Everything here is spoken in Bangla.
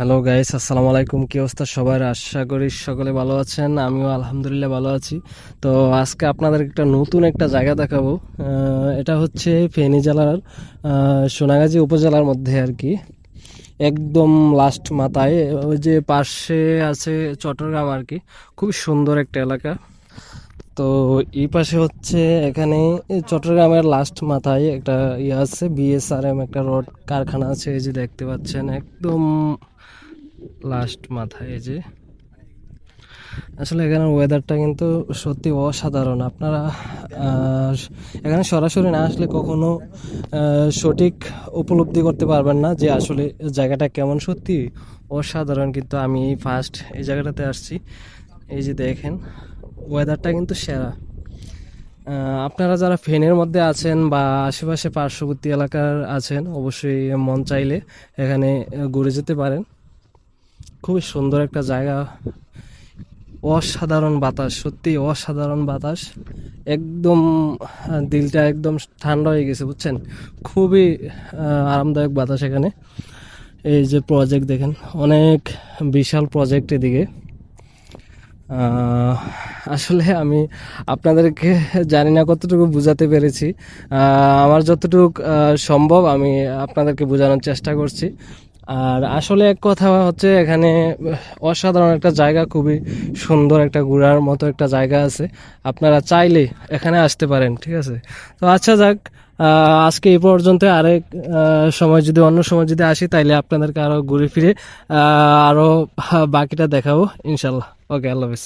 হ্যালো গাইস আসসালামু আলাইকুম কি অবস্থা সবার? আশা করি সকলে ভালো আছেন। আমিও আলহামদুলিল্লাহ ভালো আছি। তো আজকে আপনাদের একটা নতুন একটা জায়গা দেখাবো। এটা হচ্ছে ফেনী জেলার সোনাগাজী উপজেলার মধ্যে আর কি। একদম লাস্ট মাথায়, ওই যে পাশে আছে চট্টগ্রাম আর কি। খুবই সুন্দর একটা এলাকা। তো এই পাশে হচ্ছে এখানে চট্টগ্রামের লাস্ট মাথায় একটা ইয়ে আছে বিএসআরএম একটা রড কারখানা আছে, এই যে দেখতে পাচ্ছেন, একদম লাস্ট মাথায় এই যে। আসলে এখানে ওয়েদারটা কিন্তু সত্যি অসাধারণ। আপনারা এখানে সরাসরি না আসলে কখনো সঠিক উপলব্ধি করতে পারবেন না যে আসলে জায়গাটা কেমন সত্যি। অসাধারণ কিন্তু আমি ফার্স্ট এই জায়গাটাতে আসছি। এই যে দেখেন ওয়েদারটা কিন্তু সেরা। আপনারা যারা ফেনের মধ্যে আছেন বা আশেপাশে পার্শ্ববর্তী এলাকার আছেন, অবশ্যই মন চাইলে এখানে ঘুরে যেতে পারেন। খুবই সুন্দর একটা জায়গা। অসাধারণ বাতাস সত্যি অসাধারণ বাতাস। একদম দিলটা একদম ঠান্ডা হয়ে গেছে, বুঝছেন? খুবই আরামদায়ক বাতাস এখানে। এই যে প্রজেক্ট দেখেন, অনেক বিশাল প্রজেক্ট এদিকে। আসলে আমি আপনাদেরকে জানি না কতটুকু বোঝাতে পেরেছি। আমার যতটুকু সম্ভব আমি আপনাদেরকে বোঝানোর চেষ্টা করছি। আর আসলে এক কথা হচ্ছে, এখানে অসাধারণ একটা জায়গা, খুবই সুন্দর একটা ঘোরার মতো একটা জায়গা আছে। আপনারা চাইলে এখানে আসতে পারেন, ঠিক আছে? তো আচ্ছা যাক আজকে এই পর্যন্ত আরেক সময় যদি, অন্য সময় যদি আসি, তাইলে আপনাদেরকে আরও ঘুরে ফিরে আরও বাকিটা দেখাবো, ইনশাল্লাহ। ওকে আল্লাহ হাফিজ